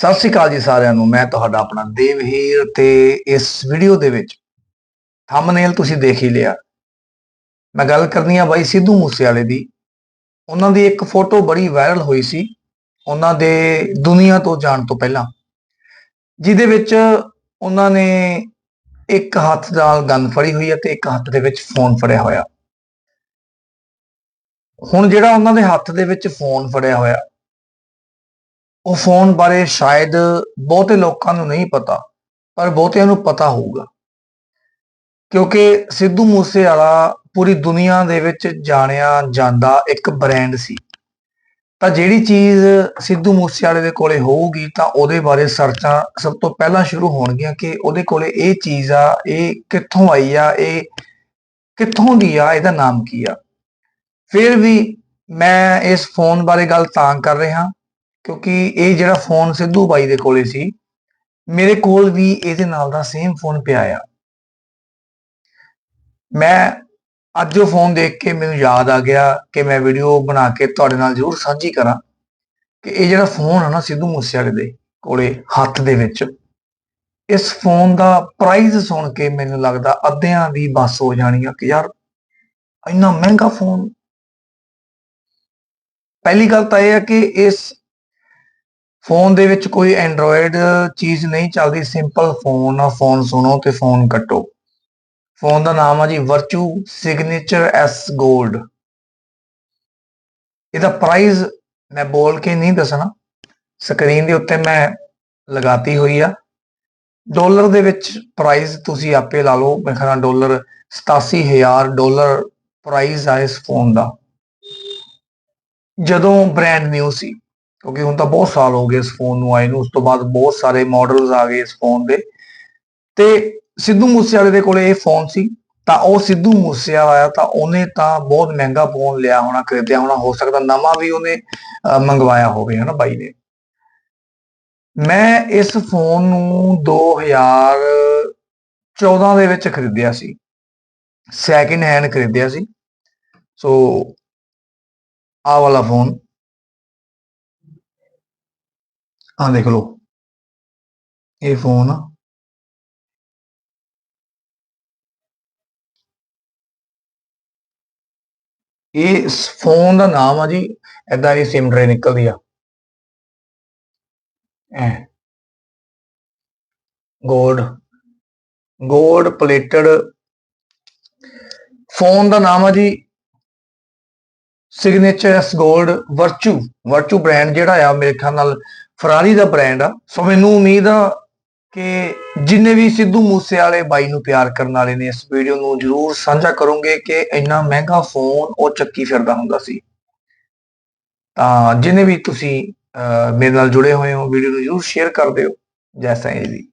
ਸਤਿ ਸ਼੍ਰੀ ਅਕਾਲ ਜੀ ਸਾਰਿਆਂ ਨੂੰ। ਮੈਂ ਤੁਹਾਡਾ ਆਪਣਾ ਦੇਵਹੀਰ ਤੇ ਇਸ ਵੀਡੀਓ ਦੇ ਵਿੱਚ ਥੰਬਨੇਲ ਤੁਸੀਂ ਦੇਖ ਹੀ ਲਿਆ। ਮੈਂ ਗੱਲ ਕਰਨੀ ਆ ਬਾਈ ਸਿੱਧੂ ਮੂਸੇਵਾਲੇ ਦੀ। ਉਹਨਾਂ ਦੀ ਇੱਕ ਫੋਟੋ ਬੜੀ ਵਾਇਰਲ ਹੋਈ ਸੀ ਉਹਨਾਂ ਦੇ ਦੁਨੀਆ ਤੋਂ ਜਾਣ ਤੋਂ ਪਹਿਲਾਂ। ਜਿਹਦੇ ਵਿੱਚ ਉਹਨਾਂ ਨੇ ਇੱਕ ਹੱਥ ਨਾਲ ਗਨ ਫੜੀ ਹੋਈ ਹੈ ਤੇ ਇੱਕ ਹੱਥ ਦੇ ਵਿੱਚ ਫੋਨ ਫੜਿਆ ਹੋਇਆ। ਹੁਣ ਜਿਹੜਾ ਉਹਨਾਂ ਦੇ ਹੱਥ ਦੇ ਵਿੱਚ ਫੋਨ ਫੜਿਆ ਹੋਇਆ ਉਹ ਫੋਨ ਬਾਰੇ ਸ਼ਾਇਦ ਬਹੁਤੇ ਲੋਕਾਂ ਨੂੰ ਨਹੀਂ ਪਤਾ, ਪਰ ਬਹੁਤਿਆਂ ਨੂੰ ਪਤਾ ਹੋਊਗਾ। ਕਿਉਂਕਿ ਸਿੱਧੂ ਮੂਸੇ ਵਾਲਾ ਪੂਰੀ ਦੁਨੀਆ ਦੇ ਵਿੱਚ ਜਾਣਿਆ ਜਾਂਦਾ ਇੱਕ ਬ੍ਰਾਂਡ ਸੀ। ਤਾਂ ਜਿਹੜੀ ਚੀਜ਼ ਸਿੱਧੂ ਮੂਸੇ ਵਾਲੇ ਦੇ ਕੋਲੇ ਹੋਊਗੀ ਤਾਂ ਉਹਦੇ ਬਾਰੇ ਸਰਚਾਂ ਸਭ ਤੋਂ ਪਹਿਲਾਂ ਸ਼ੁਰੂ ਹੋਣਗੀਆਂ ਕਿ ਉਹਦੇ ਕੋਲੇ ਇਹ ਚੀਜ਼ ਆ, ਇਹ ਕਿੱਥੋਂ ਆਈ ਆ, ਇਹ ਕਿੱਥੋਂ ਦੀ ਆ, ਇਹਦਾ ਨਾਮ ਕੀ ਆ। ਫਿਰ ਵੀ ਮੈਂ ਇਸ ਫੋਨ ਬਾਰੇ ਗੱਲ ਤਾਂ ਕਰ ਰਿਹਾ ਕਿਉਂਕਿ ਇਹ ਜਿਹੜਾ ਫੋਨ ਸਿੱਧੂ ਬਾਈ ਦੇ ਕੋਲੇ ਸੀ, ਮੇਰੇ ਕੋਲ ਵੀ ਇਹਦੇ ਨਾਲ ਦਾ ਸੇਮ ਫੋਨ ਪਿਆ ਆ। ਮੈਂ ਅੱਜ ਉਹ ਫੋਨ ਦੇਖ ਕੇ ਮੈਨੂੰ ਯਾਦ ਆ ਗਿਆ ਕਿ ਮੈਂ ਵੀਡੀਓ ਬਣਾ ਕੇ ਤੁਹਾਡੇ ਨਾਲ ਜ਼ਰੂਰ ਸਾਂਝੀ ਕਰਾਂ ਕਿ ਇਹ ਜਿਹੜਾ ਫੋਨ ਆ ਨਾ ਸਿੱਧੂ ਮੂਸੇਵਾਲੇ ਦੇ ਕੋਲੇ ਹੱਥ ਦੇ ਵਿੱਚ, ਇਸ ਫੋਨ ਦਾ ਪ੍ਰਾਈਸ ਸੁਣ ਕੇ ਮੈਨੂੰ ਲੱਗਦਾ ਅੱਧਿਆਂ ਦੀ ਬੱਸ ਹੋ ਜਾਣੀ ਆ ਕਿ ਯਾਰ ਇੰਨਾ ਮਹਿੰਗਾ ਫੋਨ ਪਹਿਲੀ ਗੱਲ ਤਾਂ ਇਹ ਹੈ ਕਿ ਇਸ ਫੋਨ ਦੇ ਵਿੱਚ ਕੋਈ ਐਂਡਰੋਇਡ ਚੀਜ਼ ਨਹੀਂ ਚੱਲਦੀ ਸਿੰਪਲ ਫੋਨ ਆ ਫੋਨ ਸੁਣੋ ਤੇ ਫੋਨ ਕੱਟੋ। ਫੋਨ ਦਾ ਨਾਮ ਆ ਜੀ ਵਰਚੂ ਸਿਗਨੇਚਰ ਐਸ 골ਡ ਇਹਦਾ ਪ੍ਰਾਈਸ ਮੈਂ ਬੋਲ ਕੇ ਨਹੀਂ ਦੱਸਣਾ। ਸਕਰੀਨ ਦੇ ਉੱਤੇ ਮੈਂ ਲਗਾਤੀ ਹੋਈ ਆ। ਡਾਲਰ ਦੇ ਵਿੱਚ ਪ੍ਰਾਈਸ ਤੁਸੀਂ ਆਪੇ ਲਾ ਲਓ। ਮੈਂ ਖਰਾ ਡਾਲਰ 87000 ਡਾਲਰ ਪ੍ਰਾਈਸ ਆ ਇਸ ਫੋਨ ਦਾ। ਜਦੋਂ ਬ੍ਰਾਂਡ ਨਿਊ ਸੀ। ਕਿਉਂਕਿ ਹੁਣ ਤਾਂ ਬਹੁਤ ਸਾਲ ਹੋ ਗਏ ਇਸ ਫੋਨ ਨੂੰ ਆਏ ਨੂੰ, ਉਸ ਤੋਂ ਬਾਅਦ ਬਹੁਤ ਸਾਰੇ ਮਾਡਲਸ ਆ ਗਏ ਇਸ ਫੋਨ ਦੇ। ਤੇ ਸਿੱਧੂ ਮੂਸੇਵਾਲੇ ਦੇ ਕੋਲੇ ਇਹ ਫੋਨ ਸੀ, ਤਾਂ ਉਹ ਸਿੱਧੂ ਮੂਸੇਵਾਲਾ ਤਾਂ ਉਹਨੇ ਤਾਂ ਬਹੁਤ ਮਹਿੰਗਾ ਫੋਨ ਲਿਆ ਹੋਣਾ, ਖਰੀਦਿਆ ਹੋਣਾ, ਹੋ ਸਕਦਾ ਨਵਾਂ ਵੀ ਉਹਨੇ ਮੰਗਵਾਇਆ ਹੋਵੇ, ਹਨਾ ਬਾਈ ਨੇ। ਮੈਂ ਇਸ ਫੋਨ ਨੂੰ 2014 ਦੇ ਵਿੱਚ ਖਰੀਦਿਆ ਸੀ। ਸੈਕਿੰਡ ਹੈਂਡ ਖਰੀਦਿਆ ਸੀ। ਸੋ ਆ ਵਾਲਾ ਫੋਨ ਆਹ ਦੇਖ ਲਓ। ਇਹ ਫੋਨ ਇਹ ਫੋਨ ਦਾ ਨਾਮ ਆ ਜੀ ਐਦਾਂ ਦੀ ਸਿਮ ਟਰੇ ਨਿਕਲਦੀ ਆ। ਐ। ਗੋਲਡ ਗੋਲਡ ਪਲੇਟਡ ਫੋਨ ਦਾ ਨਾਮ ਆ ਜੀ signature gold Vertu Vertu brand ਜਿਹੜਾ ਆ, ਮੇਰੇ ਖਿਆਲ ਨਾਲ ਫਰਾਰੀ ਦਾ ਬ੍ਰਾਂਡ ਆ। ਸੋ ਮੈਨੂੰ ਉਮੀਦ ਆ ਕਿ ਜਿੰਨੇ ਵੀ ਸਿੱਧੂ ਮੂਸੇ ਵਾਲੇ ਬਾਈ ਨੂੰ ਪਿਆਰ ਕਰਨ ਵਾਲੇ ਨੇ ਇਸ ਵੀਡੀਓ ਨੂੰ ਜਰੂਰ ਸਾਂਝਾ ਕਰੋਗੇ ਕਿ ਇੰਨਾ ਮਹਿੰਗਾ ਫੋਨ ਉਹ ਚੱਕੀ ਫਿਰਦਾ ਹੁੰਦਾ ਸੀ। ਤਾਂ ਜਿੰਨੇ ਵੀ ਤੁਸੀਂ ਅਹ, ਮੇਰੇ ਨਾਲ ਜੁੜੇ ਹੋਏ ਹੋ ਵੀਡੀਓ ਨੂੰ ਜਰੂਰ ਸ਼ੇਅਰ ਕਰ ਦਿਓ। ਜੈ ਸਾਈਂ ਜੀ।